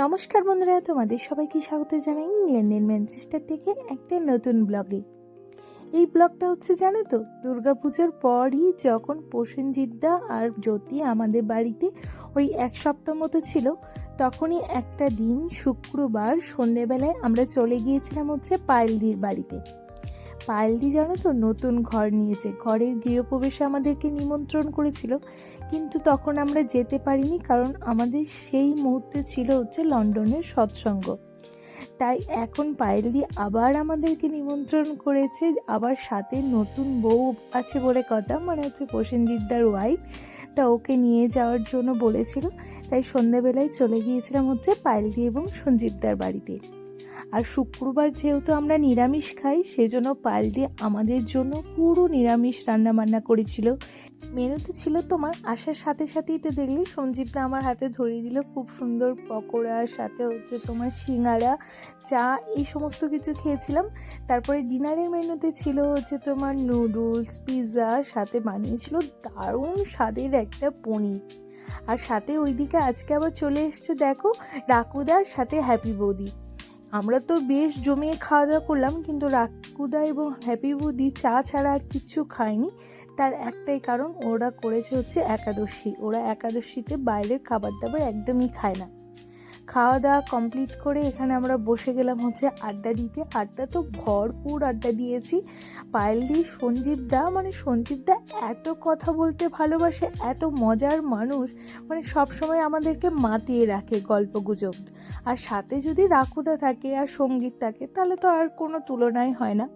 নমস্কার বন্ধুরা, তোমাদের সবাইকে স্বাগত জানাই ইংল্যান্ডের ম্যানচেস্টার থেকে একটা নতুন ব্লগে। এই ব্লগটা হচ্ছে, জানো তো, দুর্গাপুজোর পরই যখন প্রসেনজিদ্দা আর জ্যোতি আমাদের বাড়িতে ওই এক সপ্তাহ মতো ছিল, তখনই একটা দিন, শুক্রবার সন্ধেবেলায় আমরা চলে গিয়েছিলাম হচ্ছে পায়েলদির বাড়িতে। পায়েলদি জানো তো, নতুন ঘর নিয়েছে। ঘরের গৃহপ্রবেশে আমাদেরকে নিমন্ত্রণ করেছিল, কিন্তু তখন আমরা যেতে পারিনি কারণ আমাদের সেই মুহূর্তে ছিল হচ্ছে লন্ডনের সৎসঙ্গ। তাই এখন পায়েলদি আবার আমাদেরকে নিমন্ত্রণ করেছে, আবার সাথে নতুন বউ আছে বলে কথা মানে হচ্ছে প্রসেনজিৎদার ওয়াইফ তা ওকে নিয়ে যাওয়ার জন্য বলেছিল। তাই সন্ধ্যাবেলায় চলে গিয়েছিলাম হচ্ছে পায়েলদি এবং সঞ্জীবদার বাড়িতে। আর শুক্রবার যেহেতু আমরা নিরামিষ খাই, সেজন্য পায়েলদি আমাদের জন্য পুরো নিরামিষ রান্না বান্না করেছিল। মেনুতে ছিল তোমার, আসার সাথে সাথেই তো দেখলি সঞ্জীবদা আমার হাতে ধরিয়ে দিল খুব সুন্দর পকোড়া সাথে হচ্ছে তোমার সিঙ্গারা, চা, এই সমস্ত কিছু খেয়েছিলাম। তারপরে ডিনারের মেনুতে ছিল হচ্ছে তোমার নুডলস, পিৎজা সাথে বানিয়েছিল দারুণ স্বাদের একটা পনির। আর সাথে ওইদিকে আজকে আবার চলে এসছে দেখো রাকুদার সাথে হ্যাপি বৌদি। আমরা তো বেশ জমিয়ে খাওয়া দাওয়া করলাম, কিন্তু রাকুদা এবং হ্যাপি বুদি চা ছাড়া আর কিছু খায়নি। তার একটাই কারণ, ওরা করেছে হচ্ছে একাদশী। ওরা একাদশীতে বাইরের খাবার দাবার একদমই খায় না। খাওয়া দাওয়া কমপ্লিট করে এখানে আমরা বসে গেলাম হচ্ছে আড্ডা দিতে। আড্ডা তো ভরপুর আড্ডা দিয়েছি। পায়েল দি, সঞ্জীব দা মানে সঞ্জীব দা এত কথা বলতে ভালোবাসে, এত মজার মানুষ মানে সব সময় আমাদেরকে মাতিয়ে রাখে গল্প গুজব। আর সাথে যদি রাকুদা থাকে আর সংগীত থাকে, তাহলে তো আর কোনো তুলনাই হয় না।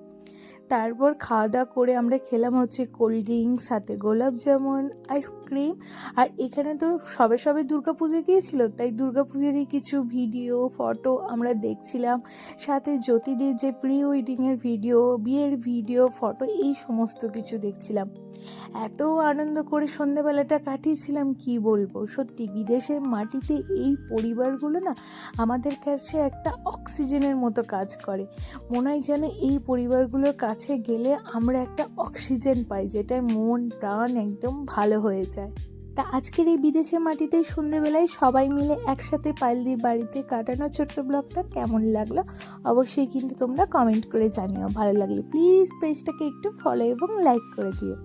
তারপর খাওয়া দাওয়া করে আমরা খেলাম হচ্ছে কোল্ড ড্রিঙ্কস সাথে গোলাপ জামুন আইসক্রিম আর এখানে তো সবে সবে পুজো গিয়েছিল, তাই পুজোরই কিছু ভিডিও ফটো আমরা দেখছিলাম। সাথে জ্যোতিদের যে প্রি ওয়েডিংয়ের ভিডিও বিয়ের ভিডিও ফটো এই সমস্ত কিছু দেখছিলাম। এত আনন্দ করে সন্ধ্যেবেলাটা কাটিয়েছিলাম, কি বলব? সত্যি বিদেশের মাটিতে এই পরিবারগুলো না আমাদের কাছে একটা অক্সিজেনের মতো কাজ করে। মনে হয় যেন এই পরিবারগুলোর কাছে গেলে আমরা একটা অক্সিজেন পাই যেটায় মন, প্রাণ একদম ভালো হয়ে যায়। তা আজকের এই বিদেশের মাটিতে সন্ধেবেলায় সবাই মিলে একসাথে পাইলদির বাড়িতে কাটানো ছোট্ট ব্লগটা কেমন লাগল অবশ্যই কিন্তু তোমরা কমেন্ট করে জানিও। ভালো লাগলে প্লিজ পেজটাকে একটু ফলো এবং লাইক করে দিও।